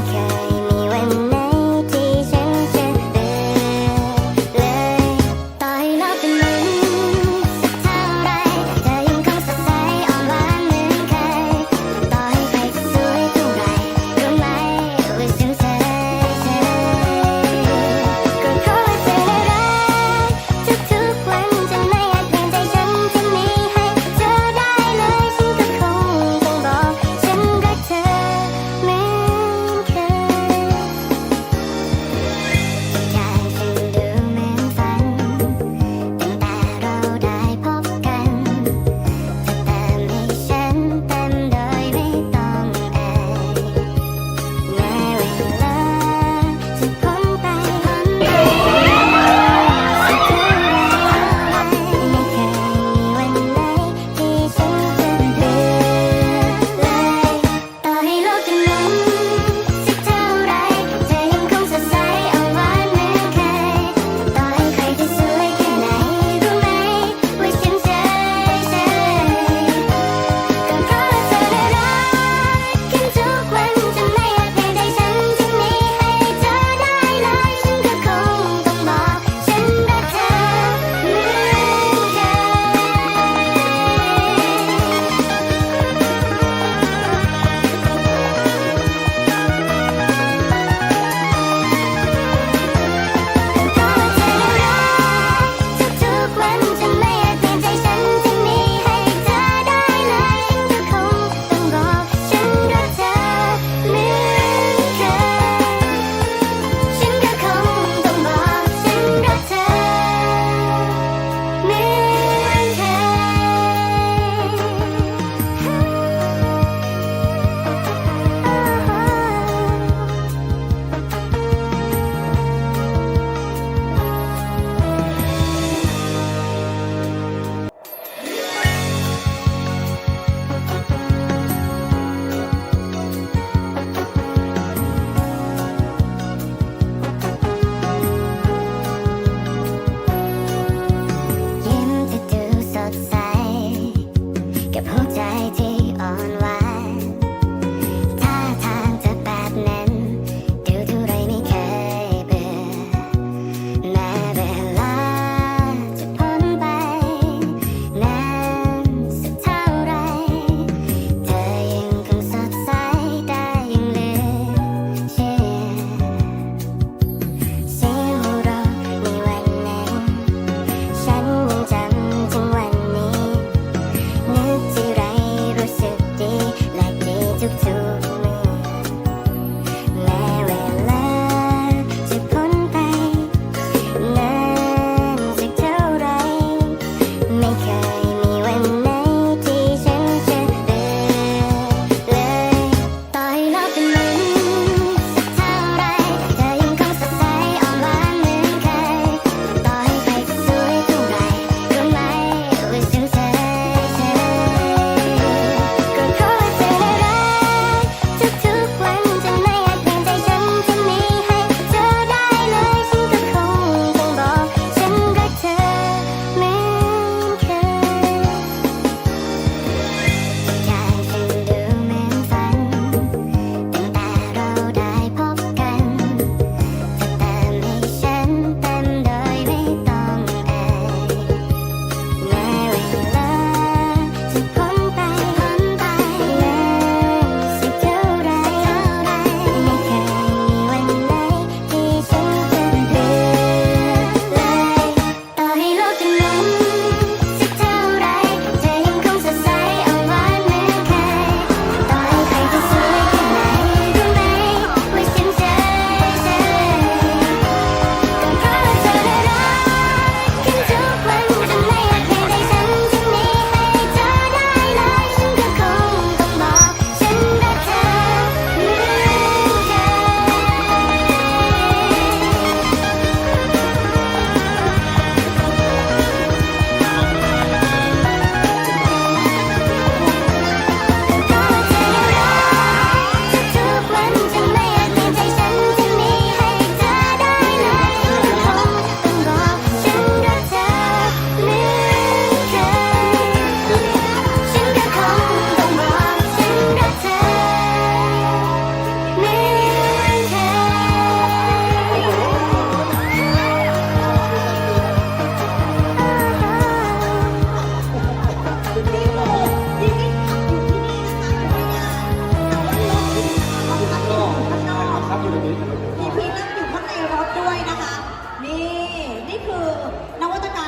Okay.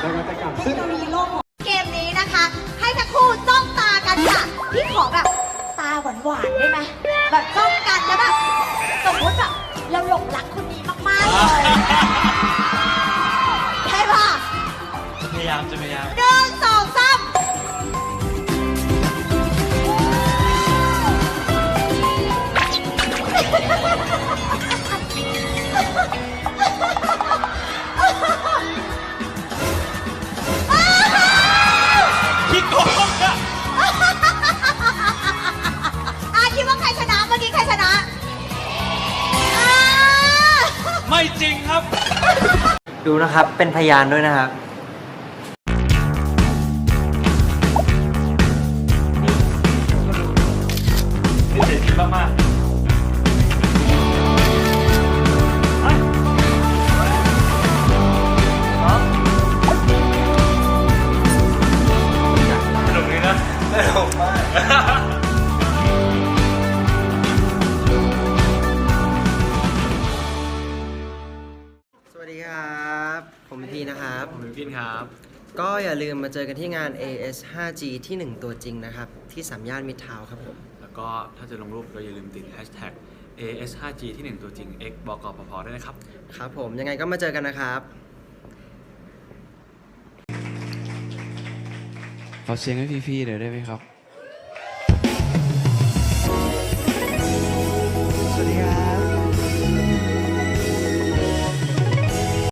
นวัตรรมเทซึ่คง โนโลยีโลกของเกมนี้นะคะ ให้ทั้งคู่จ้องตากันค่ะ พี่ขอแบบตาหวานๆได้ไหมแบบ ดูนะครับ เป็นพยานด้วยนะครับ เจ๋งมากๆ ครับ ผมพีนะครับ ผมพินครับ ก็อย่าลืมมาเจอกันที่งาน AS 5G ที่ 1 ตัวจริงนะครับ ที่สามย่านมิตรทาวน์ครับผม แล้วก็ถ้าจะลงรูปก็อย่าลืมติด hashtag AS5G ที่ 1 ตัวจริง X บกปพด้วยนะครับ ครับผมยังไงก็มาเจอกันนะครับ ขอเสียงให้พี่ๆเดี๋ยวได้ไหมครับ